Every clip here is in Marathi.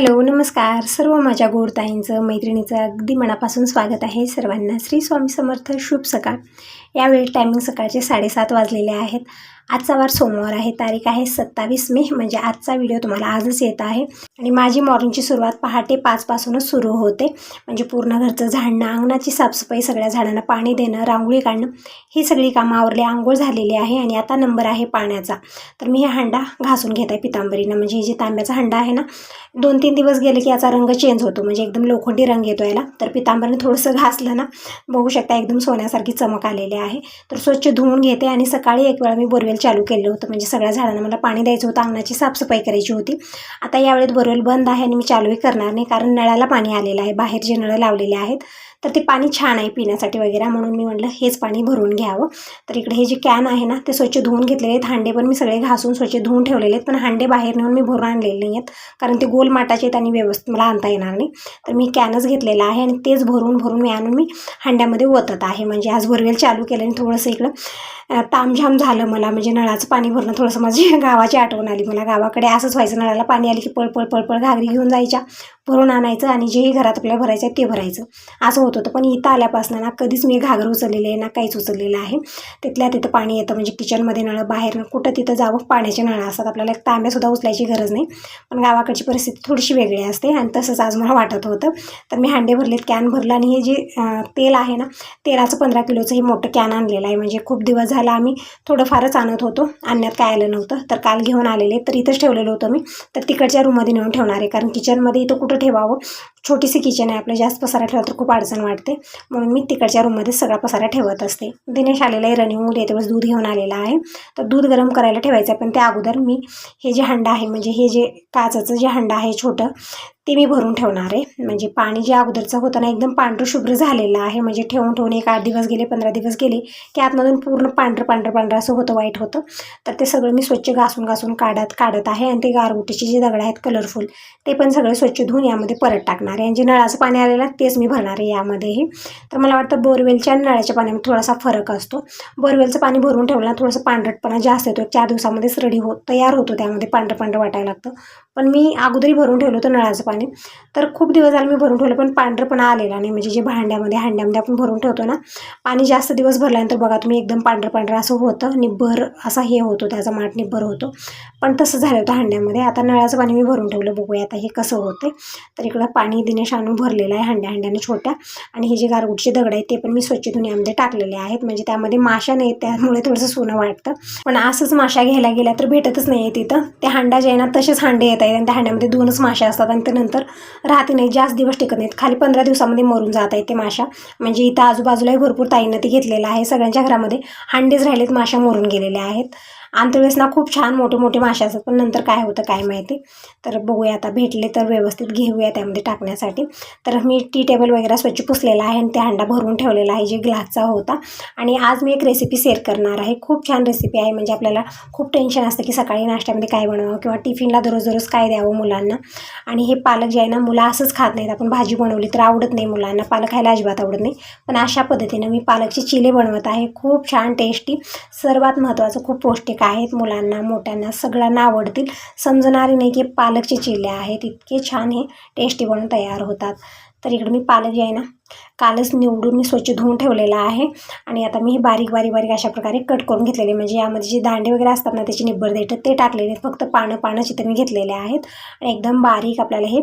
हॅलो नमस्कार. सर्व माझ्या गोडताईंचं मैत्रिणीचं अगदी मनापासून स्वागत आहे सर्वांना. श्री स्वामी समर्थ शुभ सकाळ. यावेळी टायमिंग सकाळचे साडेसात वाजलेले आहेत. आजचा वार सोमवार आहे तारीख आहे सत्तावीस मे म्हणजे आजचा व्हिडिओ तुम्हाला आजच येत आहे. आणि माझी मॉर्निंगची सुरुवात पहाटे पाचपासूनच सुरू होते. म्हणजे पूर्ण घरचं झाडणं अंगणाची साफसफाई सगळ्या झाडांना पाणी देणं रांगोळी काढणं ही सगळी कामं आवरली आंघोळ झालेली आहे आणि आता नंबर आहे पाण्याचा. तर मी हा हंडा घासून घेत आहे पितांबरीनं. म्हणजे हे जे तांब्याचा हंडा आहे ना दोन तीन दिवस गेले की याचा रंग चेंज होतो. म्हणजे एकदम लोखंडी रंग येतो याला. तर पितांबरीने थोडंसं घासलं ना बघू शकता एकदम सोन्यासारखी चमक आलेली आहे. तर स्वच्छ धुवून घेते आणि सकाळी एक वेळा मी बोरवेल चालू केलं होतं. म्हणजे सगळ्या झाडांना मला पाणी द्यायचं होतं. अंगणाची साफसफाई करायची होती. आता यावेळेत बोरवेल बंद आहे आणि मी चालूही करणार नाही कारण नळाला पाणी आलेलं आहे. बाहेर जे नळं लावलेले आहेत तर ते पाणी छान आहे पिण्यासाठी वगैरे म्हणून मी म्हटलं हेच पाणी भरून घ्यावं. तर इकडे हे जे कॅन आहे ना ते स्वच्छ धुवून घेतलेले आहेत. हांडे पण मी सगळे घासून स्वच्छ धुवून ठेवलेले आहेत. पण हांडे बाहेर नेऊन मी भरून आणलेले नाही आहेत कारण ते गोल माटाचे आहेत आणि व्यवस्थित मला आणता येणार नाही. तर मी कॅनच घेतलेला आहे आणि तेच भरून भरून मी आणून मी हांड्यामध्ये ओतत आहे. म्हणजे आज बोरवेल चालू केलं आणि थोडंसं इकडं तामझाम झालं मला. म्हणजे नळाचं पाणी भरणं थोडंसं माझी गावाची आठवण आली. मला गावाकडे असंच व्हायचं. नळाला पाणी आली की पळपळ पळपळ घागरी घेऊन जायच्या. भरून आणायचं आणि जेही घरात आपल्याला भरायचं आहे ते भरायचं. असं होत होतं. पण इथं आल्यापासून ना कधीच मी घागर उचललेले आहे ना काहीच उचललेलं आहे. तिथल्या तिथं पाणी येतं. म्हणजे किचनमध्ये नळं बाहेर कुठं तिथं जावं पाण्याचे नळं असतात. आपल्याला एक तांब्यासुद्धा उचलायची गरज नाही. पण गावाकडची परिस्थिती थोडीशी वेगळी असते आणि तसंच आज मला वाटत होतं. तर मी हांडे भरलेत कॅन भरलं आणि हे जे तेल आहे ना तेलाचं पंधरा किलोचं हे मोठं कॅन आणलेलं आहे. म्हणजे खूप दिवस झाला आम्ही थोडंफारच आणत होतो. आणण्यात काय आलं नव्हतं. तर काल घेऊन आलेले तर इथंच ठेवलेलं होतं मी. तर तिकडच्या रूममध्ये नेऊन ठेवणार आहे. कारण किचनमध्ये इथं कुठं ठेवावं. छोटीशी किचन आहे. आपलं जास्त पसारा ठेवला तर खूप अडचण वाटते. म्हणून मी तिकडच्या रूममध्ये सगळा पसारा ठेवत असते. दिनेश आलेला आहे. रनिंग उद्या दूध घेऊन आलेला आहे. तर दूध गरम करायला ठेवायचं आहे. पण त्या अगोदर मी हे जे हंडा आहे म्हणजे हे जे काचाचं जे हंडा आहे छोटं ते मी भरून ठेवणार आहे. म्हणजे पाणी जे अगोदरचं होतं ना एकदम पांढरं शुभ्र झालेलं आहे. म्हणजे ठेवून ठेवून एक आठ दिवस गेले पंधरा दिवस गेले की आतमधून पूर्ण पांढरं पांढरं पांढरं असं होतं वाईट होतं. तर ते सगळं मी स्वच्छ घासून घासून काढत काढत आहे. आणि ते गारगुटीचे जे दगड आहेत कलरफुल ते पण सगळे स्वच्छ धुवून यामध्ये परत टाकणार आहे. आणि जे नळाचं पाणी आलेलं आहे तेच मी भरणार आहे यामध्येही. तर मला वाटतं बोरवेलच्या आणि नळाच्या पाण्यामध्ये थोडासा फरक असतो. बोरवेलचं पाणी भरून ठेवलं ना थोडंसं पांढरटपणा जास्त येतो. चार दिवसामध्येच रेडी हो तयार होतो त्यामध्ये पांढरं पांढरं वाटायला लागतं. पण मी अगोदरही भरून ठेवलं होतं नळाचं पाणी. तर खूप दिवस झाले मी भरून ठेवलं पण पांढरपणा आलेला नाही. म्हणजे जे भांड्यामध्ये हांड्यामध्ये आपण भरून ठेवतो ना पाणी जास्त दिवस भरल्यानंतर बघा तुम्ही एकदम पांढरं पांढरं असं होतं. निब्बर असा हे होतो त्याचा माठ निब्बर होतो. पण तसं झालं होतं हांड्यामध्ये. आता नळाचं पाणी मी भरून ठेवलं. बघूया आता हे कसं होते तर इकडं पाणी दिनेश आणून भरलेलं आहे हंड्या हंड्याने छोट्या. आणि हे जे गारगुटचे दगड आहेत ते पण मी स्वच्छ धुण्यामध्ये टाकलेले आहेत. म्हणजे त्यामध्ये माशा नाहीत त्यामुळे थोडंसं सोनं वाटतं. पण असंच माशा घ्यायला गेल्या तर भेटतच नाही आहे तिथं. ते हांडा जे आहे ना तसेच हांडे येत आहेत आणि त्या हांड्यामध्ये दोनच माशा असतात आणि त्यानंतर राहते नाही जास्त दिवस टिकत नाहीत. खाली पंधरा दिवसामध्ये मरून जात आहेत ते माशा. म्हणजे इथं आजूबाजूलाही भरपूर ताईनं ते घेतलेलं आहे. सगळ्यांच्या घरामध्ये हांडेच राहिलेत माशा मरून गेलेल्या आहेत. आणि त्यावेळेस ना खूप छान मोठे मोठे मासे असतात पण नंतर काय होतं काय माहिती? तर बघूया आता भेटले तर व्यवस्थित घेऊया त्यामध्ये टाकण्यासाठी. तर मी टी टेबल वगैरे स्वच्छ पुसलेला आहे आणि ते हंडा भरून ठेवलेला आहे जे ग्लासचा होता. आणि आज मी एक रेसिपी शेअर करणार आहे. खूप छान रेसिपी आहे म्हणजे आपल्याला खूप टेन्शन असतं की सकाळी नाश्त्यामध्ये काय बनवावं किंवा टिफिनला दररोज दररोज काय द्यावं मुलांना. आणि हे पालक जे आहे ना मुलं असंच खात नाहीत. आपण भाजी बनवली तर आवडत नाही मुलांना. पालक खायला अजिबात आवडत नाही. पण अशा पद्धतीनं मी पालकचे चिले बनवत आहे. खूप छान टेस्टी सर्वात महत्त्वाचं खूप पौष्टिक आहेत मुलांना मोठ्यांना सगळ्यांना आवडतील. समजणारे नाही की पालकचे चिले आहेत. इतके छान हे टेस्टी बनून तयार होतात. तर इकडे मी पालक जे आहे ना कालच निवडून मी स्वच्छ धुवून ठेवलेला आहे. आणि आता मी हे बारीक बारीक बारीक अशा प्रकारे कट करून घेतलेले. म्हणजे यामध्ये जे दांडे वगैरे असतात ना त्याची निब्बर देठ ते टाकलेले आहेत. फक्त पानं पानं चित्र मी घेतलेले आहेत. आणि एकदम बारीक आपल्याला हे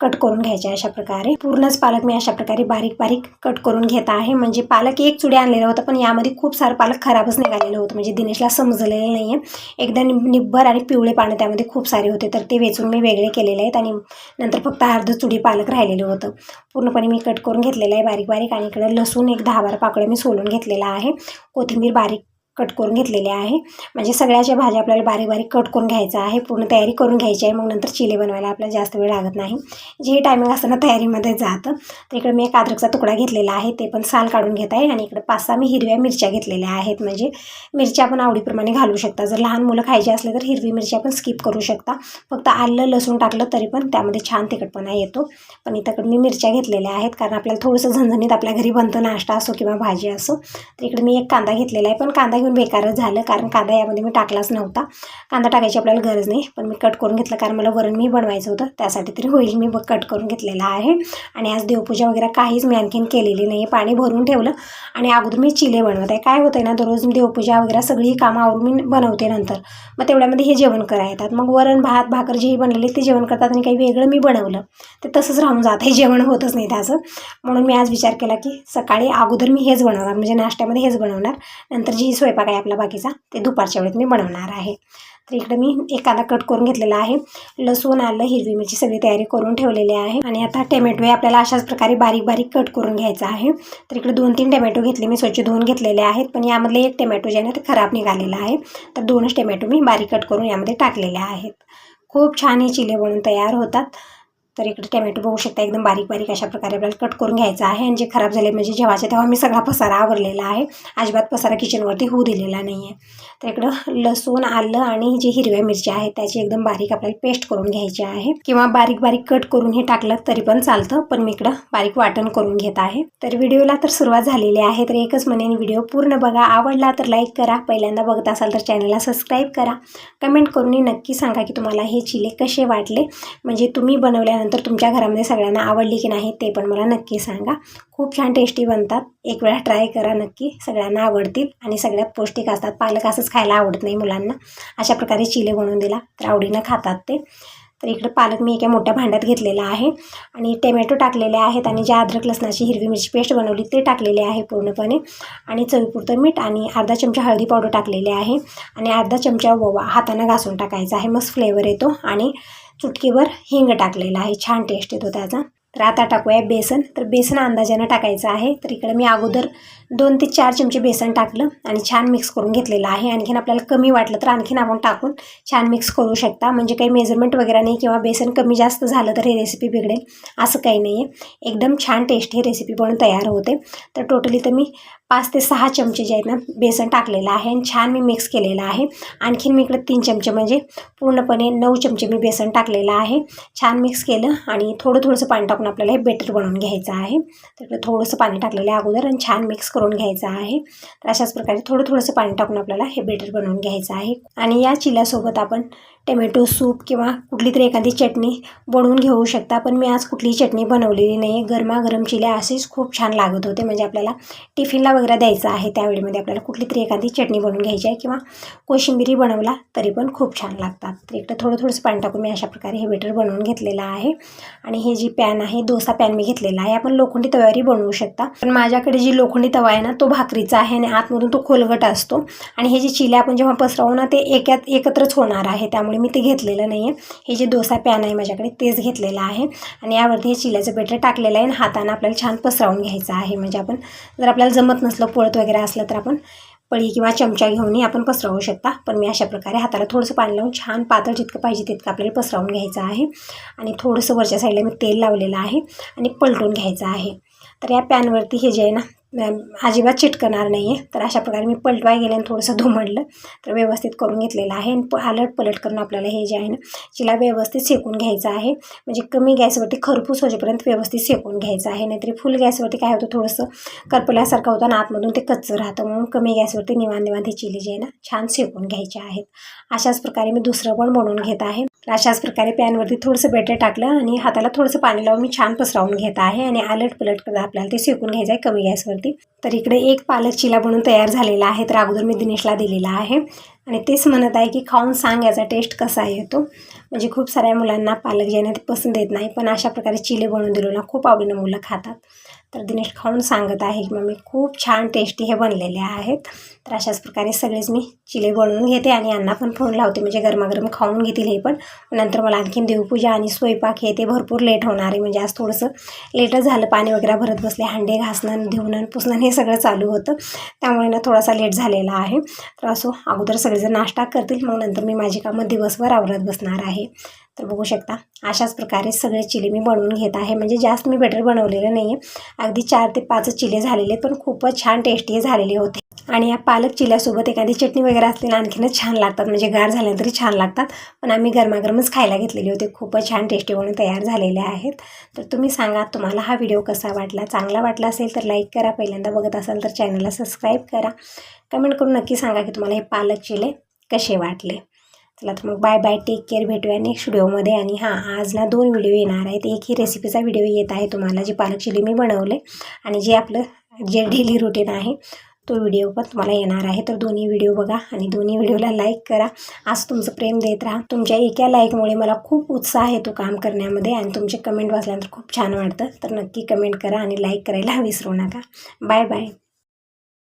कट करून घ्यायचे अशा प्रकारे. पूर्णच पालक मी अशा प्रकारे बारीक बारीक कट करून घेत आहे. म्हणजे पालक एक चुडी आणलेलं होतं पण यामध्ये खूप सारं पालक खराबच निघालेलं होतं. म्हणजे दिनेशला समजलेलं नाही आहे एकदा निब्बर आणि पिवळे पानं त्यामध्ये खूप सारे होते तर ते वेचून मी वेगळे केलेले आहेत. आणि नंतर फक्त अर्ध चुडी पालक राहिलेलं होतं. पूर्णपणे मी कट करून घेतलेलं आहे. बारीक बारीक आणि इकडे लसूण एक दहा बारा पाकळ्या मी सोलून घेतलेला आहे. कोथिंबीर बारीक कट करून घेतलेले आहे. म्हणजे सगळ्याच्या भाज्या आपल्याला बारीक बारीक कट करून घ्यायचं आहे पूर्ण तयारी करून घ्यायची आहे मग नंतर चिले बनवायला आपल्याला जास्त वेळ लागत नाही. जे टायमिंग असतं ना तयारीमध्ये जातं. तर इकडे मी एक अद्रकचा तुकडा घेतलेला आहे ते पण साल काढून घेत आहे आणि इकडे पाच सहा मी हिरव्या मिरच्या घेतलेल्या आहेत. म्हणजे मिरच्या आपण आवडीप्रमाणे घालू शकता. जर लहान मुलं खायची असले तर हिरवी मिरच्या पण स्किप करू शकता. फक्त आलं लसूण टाकलं तरी पण त्यामध्ये छान तिखटपणा येतो. पण इथं मी मिरच्या घेतलेल्या आहेत कारण आपल्याला थोडंसं झणझणीत आपल्या घरी बनतं नाश्ता असो किंवा भाजी असो. तर इकडे मी एक कांदा घेतलेला आहे. पण कांदा पण बेकारच झालं कारण कांदा यामध्ये मी टाकलाच नव्हता. कांदा टाकायची आपल्याला गरज नाही पण मी कट करून घेतलं कारण मला वरण मी बनवायचं होतं. त्यासाठी तरी होईल मी ब कट करून घेतलेला आहे. आणि आज देवपूजा वगैरे काहीच मी आणखीन केलेली नाही. आहे पाणी भरून ठेवलं आणि अगोदर मी चिले बनवत आहे. काय होतं आहे ना दररोज देवपूजा वगैरे सगळी कामं आवरून मी बनवते नंतर. मग तेवढ्यामध्ये हे जेवण करा येतात मग वरण भात भाकर जेही बनलेली ते जेवण करतात आणि काही वेगळं मी बनवलं. ते तसंच राहून जात हे जेवण होतच नाही त्याचं. म्हणून मी आज विचार केला की सकाळी अगोदर मी हेच बनवणार. म्हणजे नाश्त्यामध्ये हेच बनवणार. नंतर जी स्वयंपाक आहे आपला बाकीचा ते दुपारच्या वेळेत मी बनवणार आहे. तर इकडे मी एखादा कट करून घेतलेला आहे. लसूण आलं हिरवी मिरची सगळी तयारी करून ठेवलेली आहे. आणि आता टोमॅटो हे आपल्याला अशाच प्रकारे बारीक बारीक कट करून घ्यायचा आहे. तर इकडे दोन तीन टोमॅटो घेतले मी स्वच्छ धुवून घेतलेले आहेत. पण यामधले एक टोमॅटो जे आहे ना ते खराब निघालेला आहे. तर दोनच टोमॅटो मी बारीक कट करून यामध्ये टाकलेले आहेत. खूप छान हे चिले बनून तयार होतात. तर इकडे टोमॅटो बघू शकता एकदम बारीक बारीक अशा प्रकारे आपल्याला कट करून घ्यायचा आहे. आणि जे खराब झाले म्हणजे जेव्हाच्या तेव्हा मी सगळा पसारा आवरलेला आहे. अजिबात पसारा किचनवरती होऊ दिलेला नाही आहे तर इकडं लसूण आलं आणि जे हिरव्या मिरच्या आहेत त्याची एकदम बारीक आपल्याला पेस्ट करून घ्यायची आहे. किंवा बारीक बारीक कट करून हे टाकलं तरी पण चालतं पण मी इकडं बारीक वाटण करून घेत आहे. तर व्हिडिओला तर सुरुवात झालेली आहे तर एकच म्हणेन व्हिडिओ पूर्ण बघा. आवडला तर लाईक करा. पहिल्यांदा बघत असाल तर चॅनलला सबस्क्राईब करा. कमेंट करूनही नक्की सांगा की तुम्हाला हे चिले कसे वाटले. म्हणजे तुम्ही बनवल्यानंतर तुमच्या घरामध्ये सगळ्यांना आवडली की नाही ते पण मला नक्की सांगा. खूप छान टेस्टी बनतात. एक वेळा ट्राय करा नक्की. सगळ्यांना आवडतील आणि सगळ्यात पौष्टिक असतात. पालक असंच खायला आवडत नाही मुलांना. अशा प्रकारे चिले बनवून दिला. तर आवडीनं खातात ते. तर इकडे पालक मी एका मोठ्या भांड्यात घेतलेला आहे आणि टोमॅटो टाकलेले आहेत आणि ज्या अद्रक लसणाची हिरवी मिरची पेस्ट बनवली ते टाकलेले आहे पूर्णपणे. आणि चवीपुरतं मीठ आणि अर्धा चमचा हळदी पावडर टाकलेले आहे. आणि अर्धा चमचा ओवा हातानं घासून टाकायचा आहे. मस्त फ्लेवर येतो. आणि चुटकीवर हिंग टाकलेला आहे. छान टेस्ट येतो त्याचा. तर आता टाकूया बेसन. तर बेसन अंदाजानं टाकायचं आहे. तर इकडे मी अगोदर दोन ते चार चमचे बेसन टाकलं आणि छान मिक्स करून घेतलेलं आहे. आणखीन आपल्याला कमी वाटलं तर आणखीन आपण टाकून छान मिक्स करू शकता. म्हणजे काही मेजरमेंट वगैरे नाही किंवा बेसन कमी जास्त झालं तर ही रेसिपी बिघडेल. असं काही नाही आहे एकदम छान टेस्ट ही रेसिपी बनून तयार होते. तर टोटली तर मी पाच ते सहा चमचे जे आहेत ना बेसन टाकलेलं आहे आणि छान मी मिक्स केलेलं आहे. आणखीन मी इकडे तीन चमचे म्हणजे पूर्णपणे नऊ चमचे मी बेसन टाकलेलं आहे. छान मिक्स केलं आणि थोडं थोडंसं पाणी टाकून आपल्याला हे बेटर बनवून घ्यायचं आहे. तर इकडे थोडंसं पाणी टाकलेलं आहे अगोदर आणि छान मिक्स करून घ्यायचं आहे. तर अशाच प्रकारे थोडं थोडंसं पाणी टाकून आपल्याला हे बेटर बनवून घ्यायचं आहे. आणि या चिल्यासोबत आपण टमॅटो सूप किंवा कुठली तरी एखादी चटणी बनवून घेऊ शकता. पण मी आज कुठलीही चटणी बनवलेली नाही आहे गरमागरम चिल्या असेच खूप छान लागत होते. म्हणजे आपल्याला टिफिनला वगैरे द्यायचं आहे त्यावेळीमध्ये आपल्याला कुठली तरी एखादी चटणी बनवून घ्यायची आहे किंवा कोशिंबिरी बनवला तरी पण खूप छान लागतात. तर इकडं थोडं थोडंसं पाणी टाकून मी अशा प्रकारे हे बेटर बनवून घेतलेलं आहे. आणि हे जी पॅन आहे डोसा पॅन मी घेतलेला आहे. आपण लोखंडी तव्यावरही बनवू शकता. पण माझ्याकडे जी लोखंडी तवा आहे ना तो भाकरीचा आहे आणि आतमधून तो खोलगट असतो. आणि हे जे चिल्या आपण जेव्हा पसरवू ना ते एकात एकत्रच होणार आहे. त्यामुळे मी ते घेतलेलं नाही आहे हे जे डोसा पॅन आहे माझ्याकडे तेच घेतलेलं आहे. आणि यावरती हे चिल्याचं बेटर टाकलेलं आहे आणि हातानं आपल्याला छान पसरवून घ्यायचं आहे. म्हणजे आपण जर आपल्याला जमत नसलं पोळत वगैरे असलं तर आपण पळी किंवा चमचा घेऊनही आपण पसरवू शकता. पण मी अशा प्रकारे हाताला थोडंसं पाणी लावून छान पातळ जितकं पाहिजे तितकं आपल्याला पसरवून घ्यायचं आहे. आणि थोडंसं वरच्या साईडला मी तेल लावलेलं आहे आणि पलटून घ्यायचं आहे. तर या पॅनवरती हे जे आहे ना अजिबात चिटकणार नाही आहे तर अशा प्रकारे मी पलटवाय गेले आणि थोडंसं धुमडलं. तर व्यवस्थित करून घेतलेलं आहे आणि प अलट पलट करून आपल्याला हे जे आहे ना चिला व्यवस्थित शेकून घ्यायचं आहे. म्हणजे कमी गॅसवरती खरपूस होईपर्यंत व्यवस्थित शेकून घ्यायचं आहे. नाहीतरी फुल गॅसवरती काय होतं थोडंसं करपल्यासारखं होतं आणि आतमधून ते कच्चं राहतं. म्हणून कमी गॅसवरती निवांत निवांत ही चिली जे आहे ना छान शेकून घ्यायचे आहेत. अशाच प्रकारे मी दुसरं पण बनवून घेत आहे. अशाच प्रकारे पॅनवरती थोडंसं बेटर टाकलं आणि हाताला थोडंसं पाणी लावून मी छान पसरावून घेत आहे आणि अलट पलट करत आपल्याला ते शेकून घ्यायचं आहे कमी गॅसवरती. तर इकडे एक पालक चिला बनून तयार झालेला आहे तर अगोदर मी दिनेशला दिलेला आहे. आणि तेच म्हणत आहे की खाऊन सांग याचा टेस्ट कसा येतो म्हणजे खूप साऱ्या मुलांना पालक जे ते पसंत येत नाही पण अशा प्रकारे चिले बनवून दिलो ना खूप आवडीनं मुलं खातात. तर दिनेश खाऊन सांगत आहे की मम्मी खूप छान टेस्टी हे बनलेले आहेत. तर अशाच प्रकारे सगळेच मी चिले बनवून घेते आणि यांना पण फोन लावते. म्हणजे गरमागरम खाऊन घेतील हे पण. नंतर मला आणखीन देवपूजा आणि स्वयंपाक हे ते भरपूर लेट होणार आहे. म्हणजे आज थोडंसं लेटच झालं. पाणी वगैरे भरत बसले. हांडे घासणं धुवणं पुसणं हे सगळं चालू होतं. त्यामुळे ना थोडासा लेट झालेला आहे. तर असो अगोदर सगळेजण नाश्ता करतील. मग नंतर मी माझी कामं दिवसभर आवरत बसणार आहे. तर बघू शकता. अशाच प्रकारे सगळे चिले मी बनवून घेत आहे. म्हणजे जास्त मी बटर बनवलेलं नाही आहे अगदी चार ते पाच चिले झालेले पण खूपच छान टेस्टी झालेले होते. आणि या पालक चिल्यासोबत एखादी चटणी वगैरे असलेली आणखीनच छान लागतात. म्हणजे गार झाल्यानंतरही छान लागतात. पण आम्ही गरमागरमच खायला घेतलेले होते. खूपच छान टेस्टी म्हणून तयार झालेले आहेत. तर तुम्ही सांगा तुम्हाला हा व्हिडिओ कसा वाटला? चांगला वाटला असेल तर लाईक करा. पहिल्यांदा बघत असाल तर चॅनलला सबस्क्राईब करा. कमेंट करून नक्की सांगा की तुम्हाला हे पालक चिले कसे वाटले? चला तर मग बाय बाय टेक केअर भेटूया नेक्स्ट व्हिडिओमध्ये आणि हां आज ना दोन व्हिडिओ येणार आहेत. एक ही रेसिपीचा व्हिडिओ येत आहे तुम्हाला जे पालक चिली मी बनवले आणि जे आपलं जे डेली रुटीन आहे तो व्हिडिओ पण तुम्हाला येणार आहे. तर दोन्ही व्हिडिओ बघा आणि दोन्ही व्हिडिओला लाईक करा. आज तुमचं प्रेम देत राहा. तुमच्या एका लाईकमुळे मला खूप उत्साह येतो काम करण्यामध्ये आणि तुमचे कमेंट वाचल्यानंतर खूप छान वाटतं. तर नक्की कमेंट करा आणि लाईक करायला विसरू नका. Bye bye